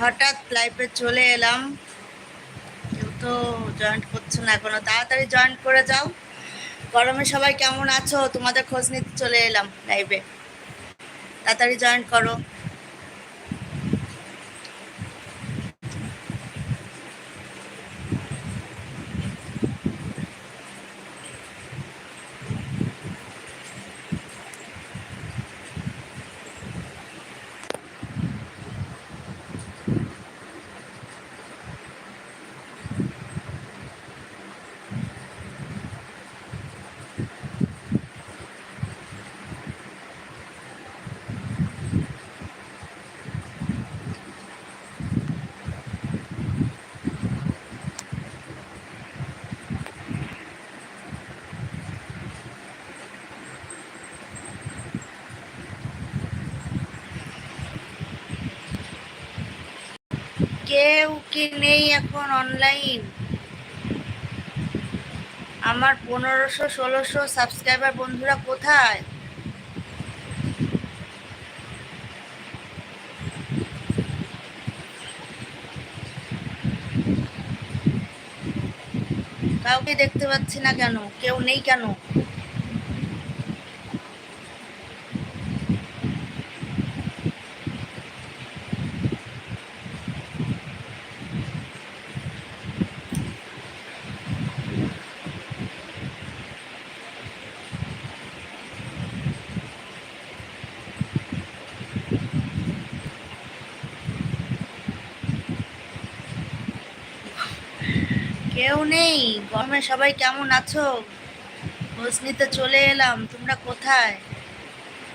হঠাৎ লাইফে চলে এলাম। কেউ তো জয়েন্ট করছ না এখনও, তাড়াতাড়ি জয়েন করে যাও। গরমে সবাই কেমন আছো? তোমাদের খোঁজ নিতে চলে এলাম লাইভে তাড়াতাড়ি জয়েন করো। কেউ কি নেই এখন অনলাইন আমার পনেরোশো, ষোলোশো সাবস্ক্রাইবার বন্ধুরা কোথায়? কাউকে দেখতে পাচ্ছি না কেন? কেউ নেই কেন? কেউ নেই। গরমে সবাই কেমন আছো? খোঁজ নিতে চলে এলাম। তোমরা কোথায়?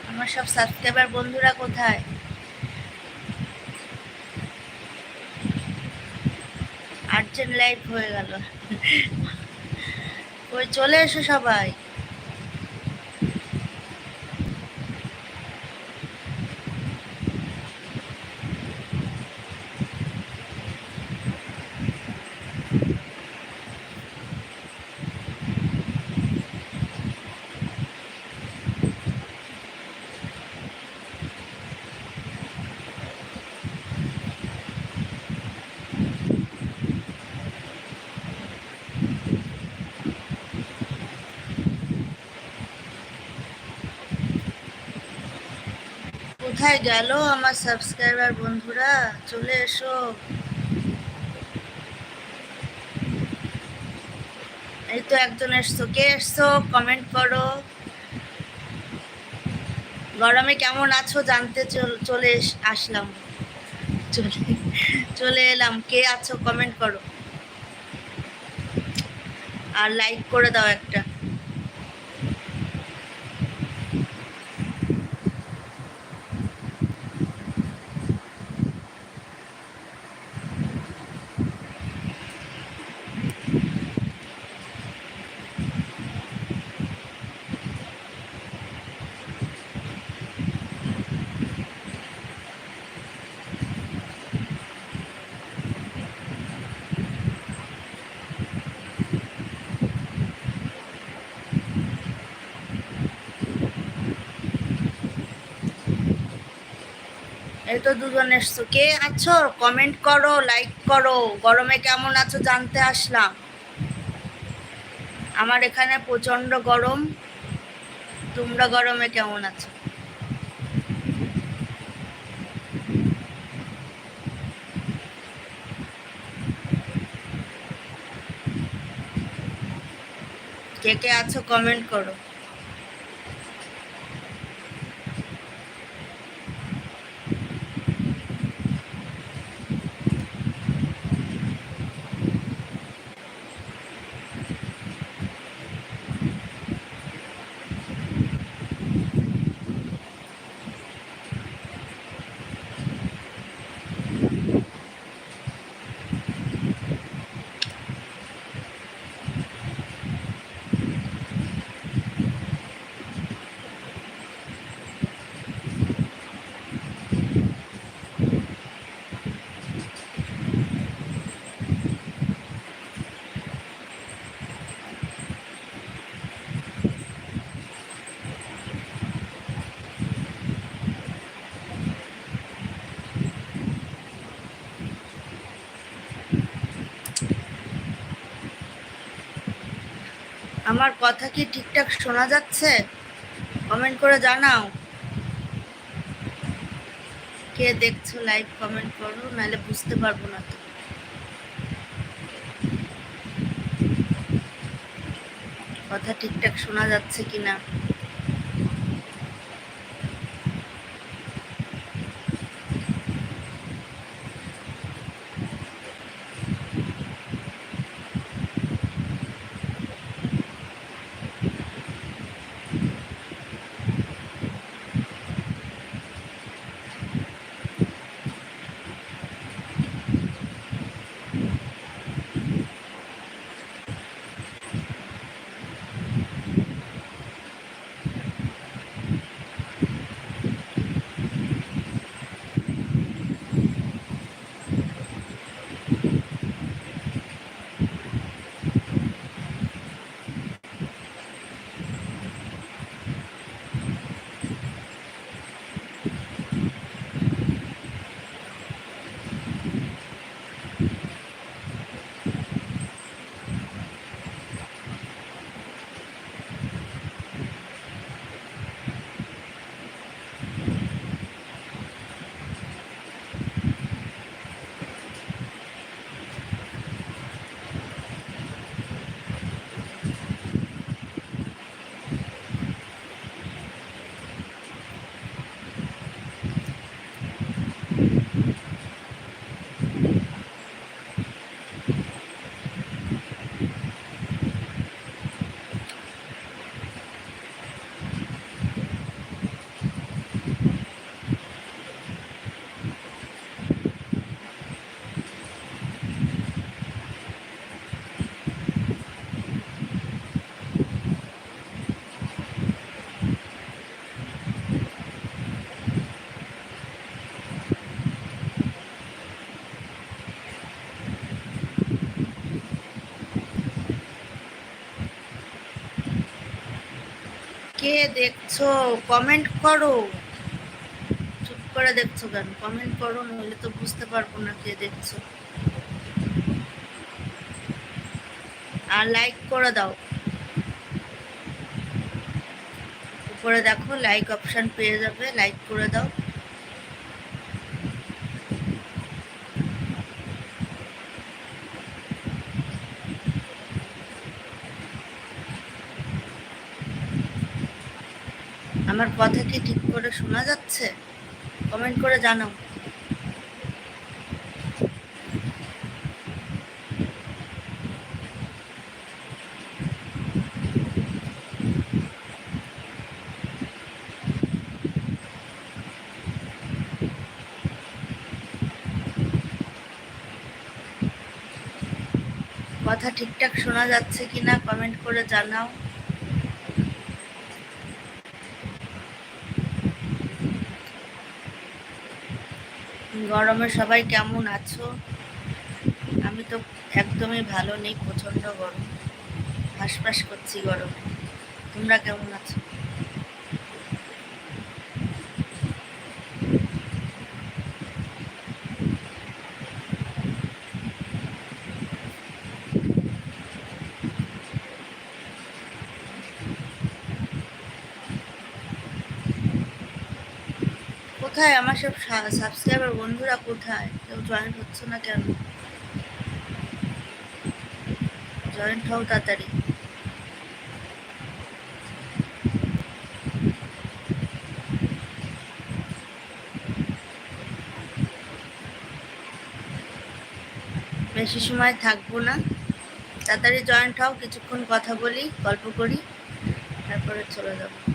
আমার সব সাবস্ক্রাইবার বন্ধুরা কোথায়? আর্জেন্ট লাইফ হয়ে গেল। ওই চলে এসো সবাই। কোথায় গেল আমার সাবস্ক্রাইবার বন্ধুরা? চলে এসো। এই তো একজন এসছো। কে এসছো? কমেন্ট করো। গরমে কেমন আছো? জানতে চল- আসলাম। চলে এলাম। কে আছো? কমেন্ট করো। আর লাইক করে দাও একটা। এই তো দুজন এসছো। কে আছো? কমেন্ট করো লাইক করো। গরমে কেমন আছো জানতে আসলাম। আমার এখানে প্রচণ্ড গরম। তোমরা গরমে কেমন আছো? কে কে আছো? কমেন্ট করো। আমার কথা কি ঠিকঠাক শোনা যাচ্ছে? কমেন্ট করে জানাও। কে দেখছ লাইভ কমেন্ট করো, নাহলে বুঝতে পারব না তো। কথা ঠিকঠাক শোনা যাচ্ছে কিনা? দেখছ? কমেন্ট করো। চুপ করে দেখছ কেন? কমেন্ট করো, নইলে তো বুঝতে পারব না কে দেখছ। আর লাইক করে দাও। উপরে দেখো লাইক অপশন পেয়ে যাবে লাইক করে দাও। আমার কথা কি ঠিক করে শোনা যাচ্ছে? কমেন্ট করে জানাও। কথা ঠিকঠাক শোনা যাচ্ছে কিনা কমেন্ট করে জানাও। গরমে সবাই কেমন আছো? আমি তো একদমই ভালো নেই, প্রচণ্ড গরম। হাসপাস করছি গরমে। তোমরা কেমন আছো? কোথায়? আমার সব সাবস্ক্রাইবার বন্ধুরা কোথায়? কেউ জয়েন হচ্ছে না কেন? জয়েন্ট হও তাড়াতাড়ি। বেশি সময় থাকব না। তাড়াতাড়ি জয়েন্ট হও, কিছুক্ষণ কথা বলি, গল্প করি, তারপরে চলে যাব।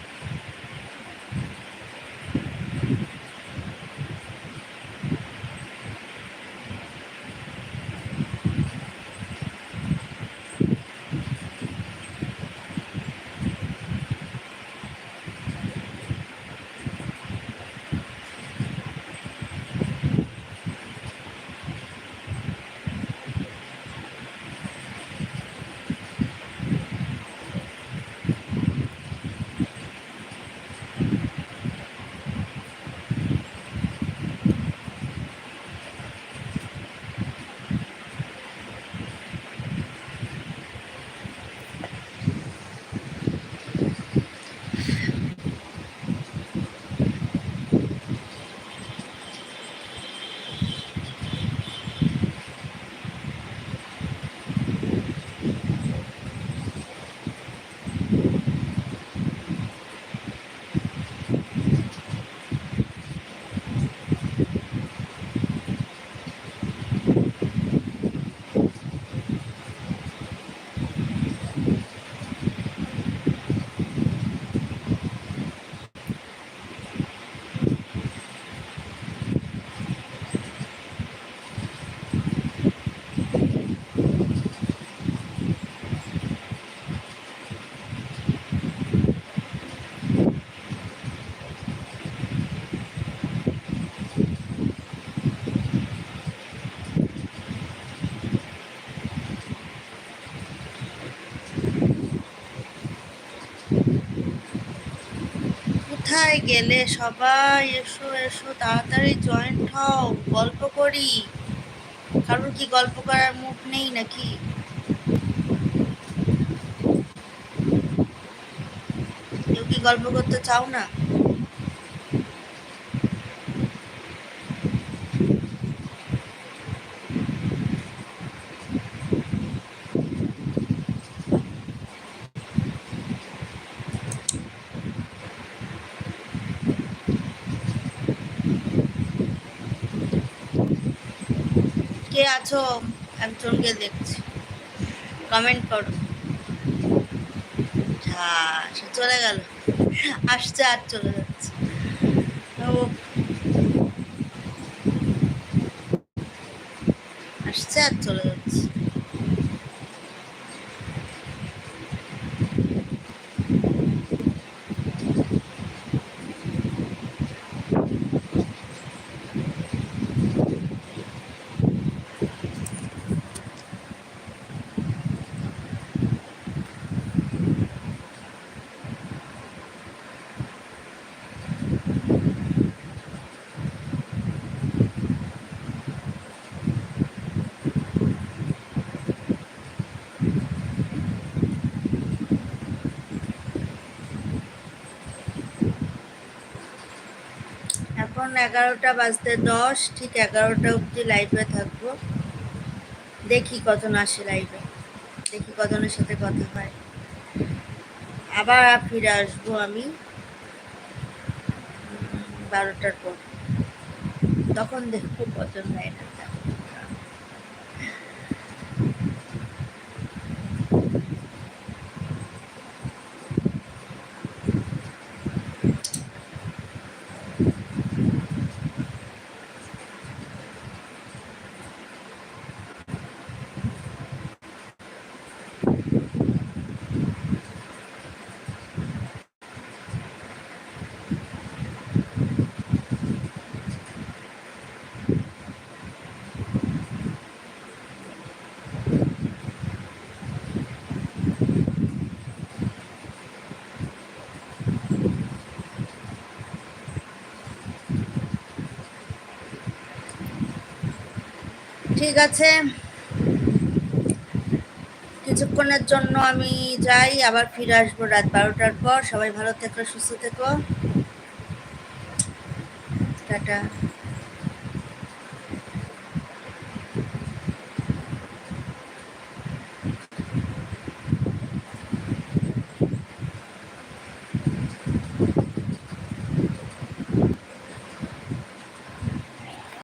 কোথায় গেলে সবাই এসো এসো, তাড়াতাড়ি জয়েন্ট হও, গল্প করি। কারোর কি গল্প করার মুখ নেই নাকি? কেউ কি গল্প করতে চাও না? আছো? একজনকে দেখছি। কমেন্ট করো। হ্যাঁ সে চলে গেল। আসছে আর চলে যাচ্ছে। ও। আসছে আর চলে যাচ্ছে এখন এগারোটা বাজতে দশ, ঠিক এগারোটা অবধি লাইভে থাকব। দেখি কজন আসে লাইভে দেখি কজনের সাথে কথা হয়। আবার ফিরে আসব আমি বারোটার পর। তখন দেখব কজন হয় থাকে ঠিক আছে। কিছুক্ষণের জন্য আমি যাই, আবার ফিরে আসব রাত বারোটার পর। সবাই ভালো থেকো, সুস্থ থেকো। টাটা।